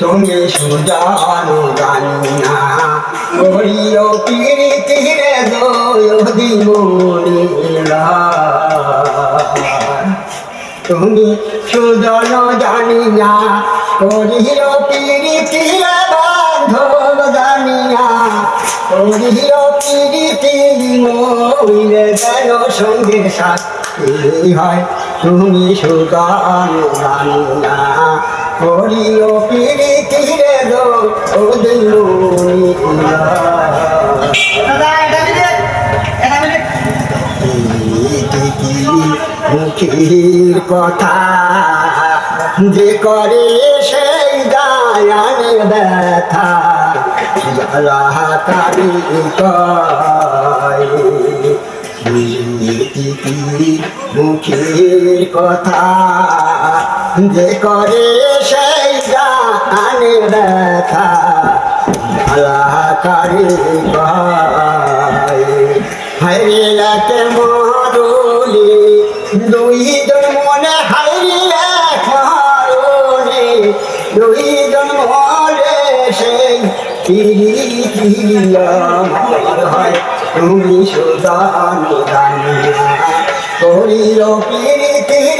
তুমি সুজানো জানিয়া করিও প্রীতিরে দোদি মরিলা তুমি সুজন জানিয়া করিও প্রীতিরে বান্ধব জানিয়া করিও প্রীতি মরিলে যেন সঙ্গীর সাথী হয় তুমি সুজন জানিয়া মরিলা দাদা এটা মিনিট এটা মিনিট মুখির কথা যে করে সেই গায়ানে ব্যথা জ্বালা কারি মুখির কথা যে করে সেই গানে ব্যথা জ্বালা কারি হাইলাতে মরুলি দুই জন মনে হাইলে মারুলি দুই জন মরে সেই হয়। তুমি সুদান জানিয়া করিও পিরিতিরে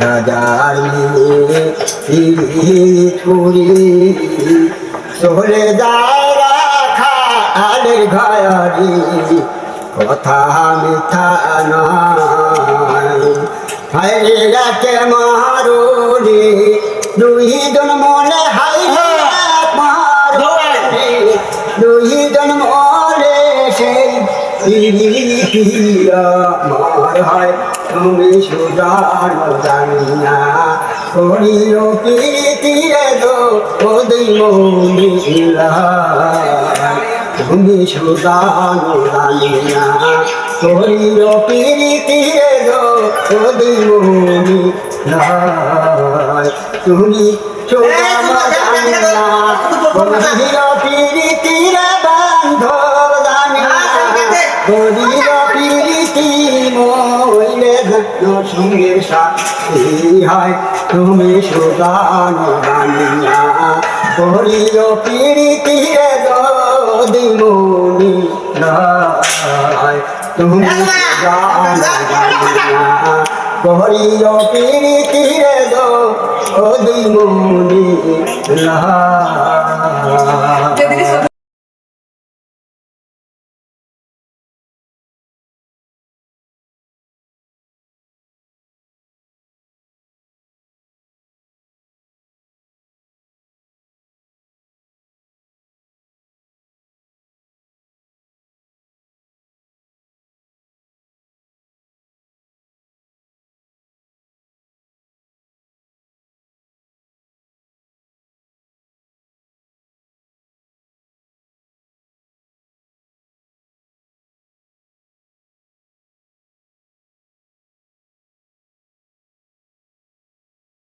নয় রাজার করি। চলে যায় রাখা কথা মিথ্যা নয়। রাতে মারুলি দুই জন মনে হাইরে মারুলি। দুই জন মনে সেই মার হয় তুমি সুদান জানিনা করিও প্রীতিরে গো ওদি মন্দিরা তুমি সুদান জানিনা করিও প্রীতিরে গো ওদি মন্দিরা তুমি সুদান জানিনা করিও প্রীতিরে বান্ধব জানিনা করিও প্রীতি মইলে ধন্য সঙ্গের সাথী হয় তুমি সুদান জানিনা করিও প্রীতি রে দিমুনি নয় তুমি সুদান জানিনা করিও প্রীতি রে নয়